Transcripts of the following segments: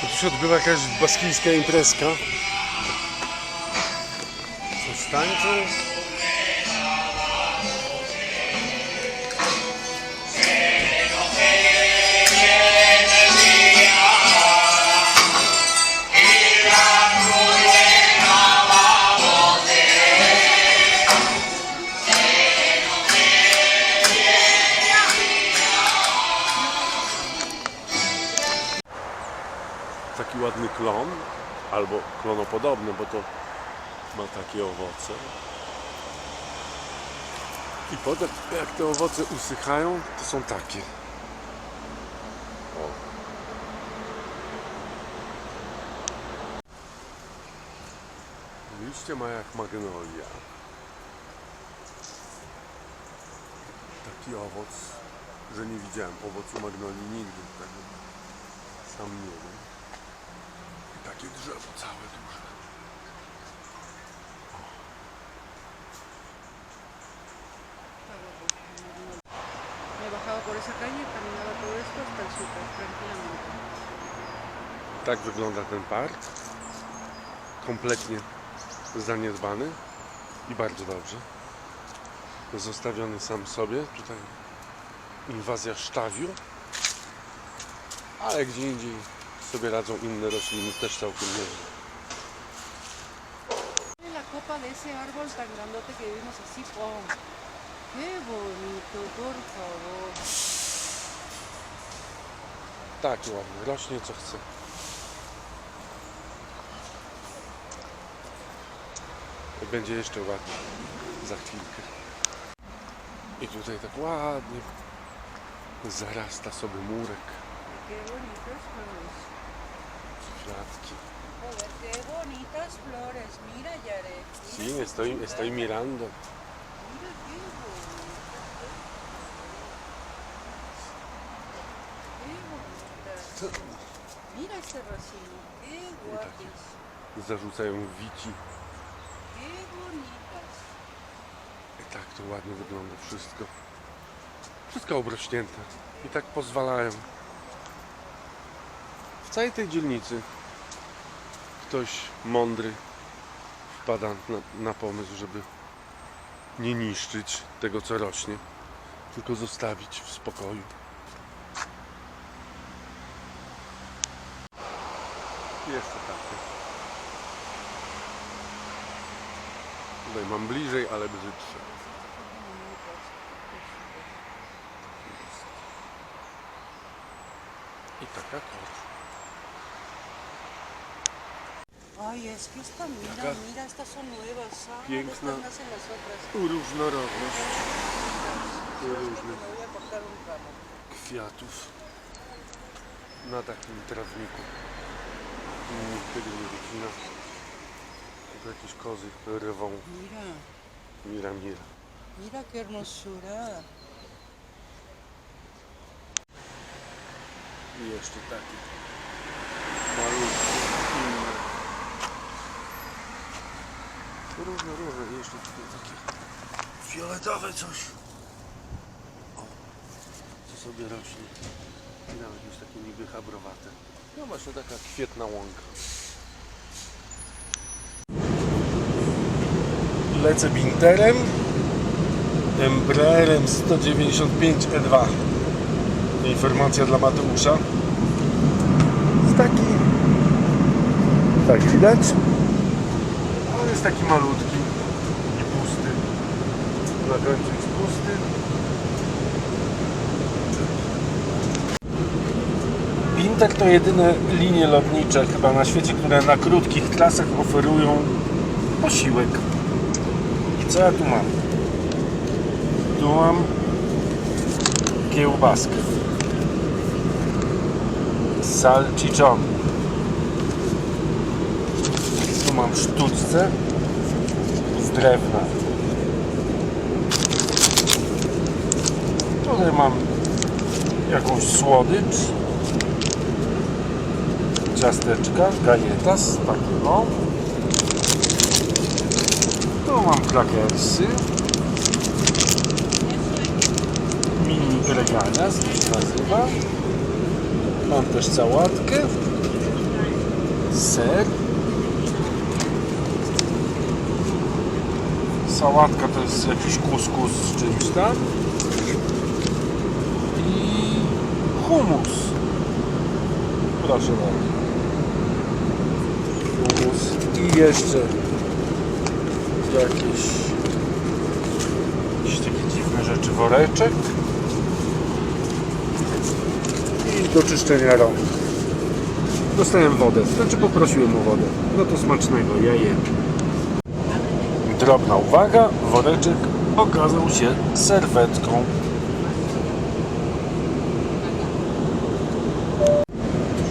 Tu się odbywa jakaś baskijska imprezka. Coś tańczą. Ładny klon, albo klonopodobny, bo to ma takie owoce. I potem jak te owoce usychają, to są takie. O. Liście ma jak magnolia. Taki owoc, że nie widziałem owocu magnolii nigdy. Tego sam nie wiem. I takie drzewo całe duże. Me he bajado por esa calle, caminaba todo esto hasta el súper, tranquilamente. Tak wygląda ten park. Kompletnie zaniedbany i bardzo dobrze. Zostawiony sam sobie. Tutaj inwazja sztawiu. Ale gdzie indziej sobie radzą inne rośliny też całkiem nieźle. La copa de ese árbol tan grandote que vimos así, ¡pum! ¡Qué bonito, por favor! Tak, ładnie. Rośnie co chce. I będzie jeszcze ładniej za chwilkę. I tutaj tak ładnie zarasta sobie murek, ¡Qué bonitas flores! kwiatki. Joder, ¡Qué bonitas flores! Mira, Yaret. Sí, estoy, estoy mirando. Mira qué bonitas. Qué bonitas. Mira este racimo. Qué guapis. Zarzucają wici. Qué bonitas. I tak to ładnie wygląda wszystko. Wszystko obrośnięte. I tak pozwalają. Całej tej dzielnicy ktoś mądry wpada na, na pomysł, żeby nie niszczyć tego, co rośnie, tylko zostawić w spokoju. Jeszcze takie. Tutaj mam bliżej, ale brzydsze. I taka kot. Ay, es que esta, mira, Acá. mira, estas son nuevas. Ah, Piękna. Estas nacen las otras. Różnorodność que różnych me voy a cortar un ramo. kwiatów na takim trawniku. Nikt tego nie wycina. Tylko jakieś kozy rwą. Mira, Mira, mira. mira qué hermosura. I jeszcze takie malutkie, inne. Różne, różne. Jeszcze tutaj takie fioletowe coś. O, co sobie rośnie. I nawet już takie niby chabrowate. No właśnie taka kwietna łąka. Lecę Binterem. Embraerem 195 E2. Informacja dla Mateusza. Jest taki. Tak widać. Jest taki malutki i pusty. Na końcu jest pusty. Inter to jedyne linie lotnicze chyba na świecie, które na krótkich trasach oferują posiłek. I co ja tu mam? Tu mam kiełbaskę. Salchichon. Tu mam sztuczce drewna. Tutaj mam jakąś słodycz. Ciasteczka, galletas, takie o. Tu mam krakersy. Mini reganias, to nazywa. Mam też sałatkę. ser. Sałatka to jest jakiś kuskus z czymś tam. I humus. Proszę bardzo. Humus. I jeszcze jakieś, jakieś takie dziwne rzeczy. Woreczek. I do czyszczenia rąk. Dostałem wodę. Znaczy poprosiłem o wodę. No to smacznego, ja jem. Drobna uwaga, woreczek okazał się serwetką.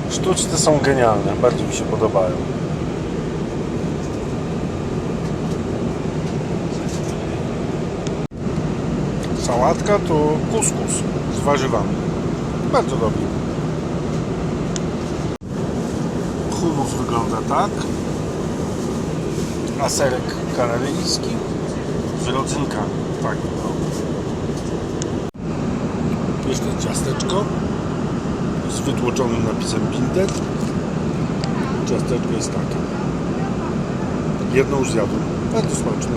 Sztuczne są genialne, bardzo mi się podobają. Sałatka to kuskus z warzywami. Bardzo dobry. Humus wygląda tak. A serek kanaryjski z rodzynkami. Tak wygląda. Jeszcze ciasteczko z wytłoczonym napisem Bindet. Ciasteczko jest takie. Jedno już zjadłem. Bardzo smaczne.